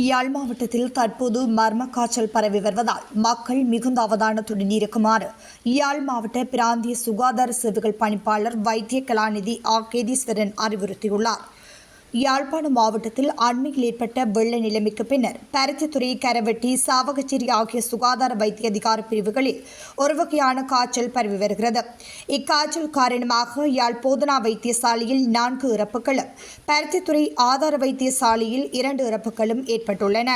யாழ் மாவட்டத்தில் தற்போது மர்ம காய்ச்சல் பரவி வருவதால் மக்கள் மிகுந்த அவதானத்துடன் இருக்குமாறு யாழ் மாவட்ட பிராந்திய சுகாதார சேவைகள் பணிப்பாளர் வைத்திய கலாநிதி ஆகேதீஸ்வரன் அறிவுறுத்தியுள்ளார். யாழ்ப்பாணம் மாவட்டத்தில் அண்மையில் ஏற்பட்ட வெள்ள நிலைமைக்கு பின்னர் பருத்தித்துறை கரவெட்டி சாவகச்சேரி ஆகிய சுகாதார வைத்திய அதிகார பிரிவுகளில் ஒரு வகையான காய்ச்சல் பரவி வருகிறது. இக்காய்ச்சல் காரணமாக யாழ் போதனா வைத்தியசாலையில் நான்கு இறப்புகளும் பருத்தித்துறை ஆதார வைத்தியசாலையில் இரண்டு இறப்புகளும் ஏற்பட்டுள்ளன.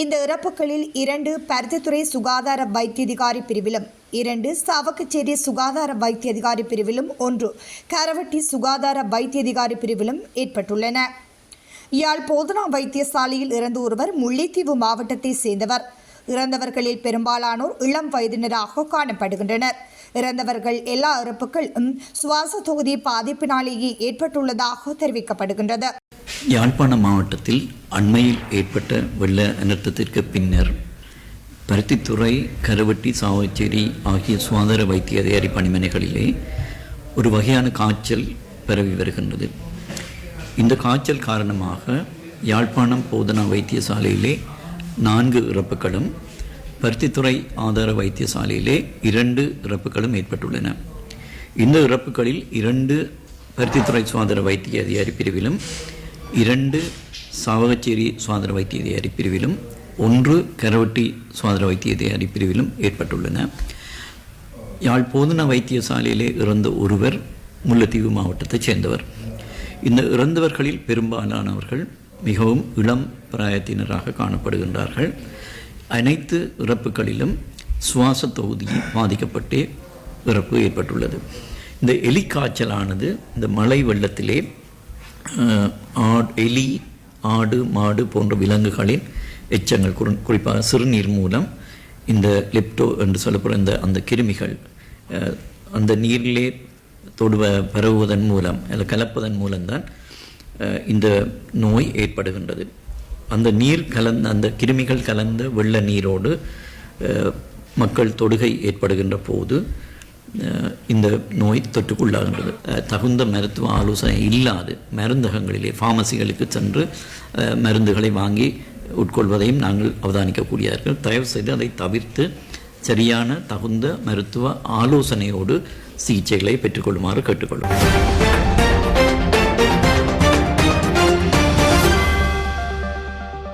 இந்த இறப்புகளில் இரண்டு பருத்தித்துறை சுகாதார வைத்தியதிகாரி பிரிவிலும் இரண்டு சாவக்கச்சேரி சுகாதார வைத்திய அதிகாரி பிரிவிலும் ஒன்று கரவட்டி சுகாதார வைத்திய அதிகாரி பிரிவிலும் ஏற்பட்டுள்ளன. யாழ் போதனா வைத்தியசாலையில் இறந்த ஒருவர் முல்லைத்தீவு மாவட்டத்தை சேர்ந்தவர். இறந்தவர்களில் பெரும்பாலானோர் இளம் வயதினராக காணப்படுகின்றனர். இறந்தவர்கள் எல்லா இறப்புகளும் சுவாச தொகுதி பாதிப்பினாலேயே ஏற்பட்டுள்ளதாக தெரிவிக்கப்படுகின்றது. யாழ்ப்பாண மாவட்டத்தில் அண்மையில் ஏற்பட்ட வெள்ள அனர்த்தத்திற்கு பின்னர் பருத்தித்துறை கருவட்டி சாவச்சேரி ஆகிய சுகாதார வைத்திய அதிகாரி பணிமனைகளிலே ஒரு வகையான காய்ச்சல் பரவி வருகின்றது. இந்த காய்ச்சல் காரணமாக யாழ்ப்பாணம் போதனா வைத்தியசாலையிலே நான்கு இறப்புகளும் பருத்தித்துறை ஆதார வைத்தியசாலையிலே இரண்டு இறப்புகளும் ஏற்பட்டுள்ளன. இந்த இறப்புகளில் இரண்டு பருத்தித்துறை சுகாதார வைத்திய அதிகாரி பிரிவிலும் இரண்டு சாவகச்சேரி சுகாதார வைத்திய பிரிவிலும் ஒன்று கரவட்டி சுகாதார வைத்திய தயாரி பிரிவிலும் ஏற்பட்டுள்ளன. யாழ் போதனா வைத்தியசாலையிலே இறந்த ஒருவர் முல்லைத்தீவு மாவட்டத்தைச் சேர்ந்தவர். இந்த இறந்தவர்களில் பெரும்பாலானவர்கள் மிகவும் இளம் பிராயத்தினராக காணப்படுகின்றார்கள். அனைத்து இறப்புகளிலும் சுவாச தொகுதி பாதிக்கப்பட்டே இறப்பு ஏற்பட்டுள்ளது. இந்த எலிக்காய்ச்சலானது இந்த மழை வெள்ளத்திலே எலி ஆடு மாடு போன்ற விலங்குகளின் எச்சங்கள் குறி குறிப்பாக சிறுநீர் மூலம் இந்த லெப்டோ என்று சொல்லப்படுற இந்த அந்த கிருமிகள் அந்த நீரிலே தொடுவ பரவுவதன் மூலம் அல்லது கலப்பதன் மூலம்தான் இந்த நோய் ஏற்படுகின்றது. அந்த நீர் கலந்த அந்த கிருமிகள் கலந்த வெள்ள நீரோடு மக்கள் தொடுகை ஏற்படுகின்ற போது இந்த நோய் தொற்றுக்குள்ளாகின்றது. தகுந்த மருத்துவ ஆலோசனை இல்லாது மருந்தகங்களிலே ஃபார்மசிகளுக்கு சென்று மருந்துகளை வாங்கி உட்கொள்வதையும் நாங்கள் அவதானிக்கக்கூடியார்கள் தயவு செய்து அதை தவிர்த்து சரியான தகுந்த மருத்துவ ஆலோசனையோடு சிகிச்சைகளை பெற்றுக்கொள்ளுமாறு கேட்டுக்கொள்ளும்